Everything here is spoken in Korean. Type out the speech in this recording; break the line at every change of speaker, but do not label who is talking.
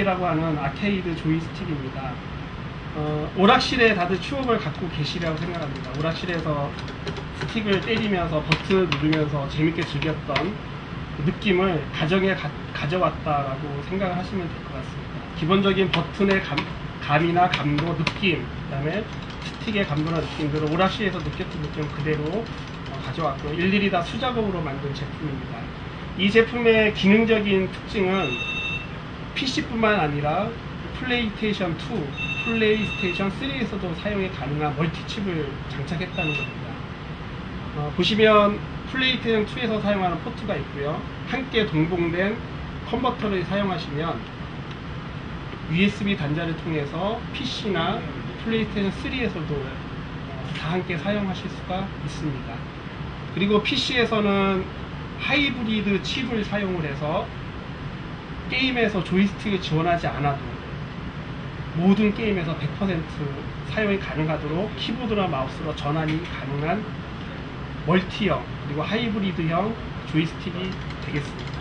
P60라고 하는 아케이드 조이스틱입니다. 어, 오락실에 다들 추억을 갖고 계시리라고 생각합니다. 오락실에서 스틱을 때리면서 버튼 누르면서 재밌게 즐겼던 그 느낌을 가정에 가, 져왔다라고 생각을 하시면 될 것 같습니다. 기본적인 버튼의 감, 감이나 감도, 느낌, 그 다음에 스틱의 감도나 느낌들을 오락실에서 느꼈던 느낌 그대로 어, 가져왔고 일일이 다 수작업으로 만든 제품입니다. 이 제품의 기능적인 특징은 PC뿐만 아니라 플레이스테이션 2, 플레이스테이션 3에서도 사용이 가능한 멀티칩을 장착했다는 겁니다. 어, 보시면 플레이스테이션 2에서 사용하는 포트가 있고요. 함께 동봉된 컨버터를 사용하시면 USB 단자를 통해서 PC나 플레이스테이션 3에서도 어, 다 함께 사용하실 수가 있습니다. 그리고 PC에서는 하이브리드 칩을 사용을 해서 게임에서 조이스틱을 지원하지 않아도 모든 게임에서 100% 사용이 가능하도록 키보드나 마우스로 전환이 가능한 멀티형 그리고 하이브리드형 조이스틱이 되겠습니다.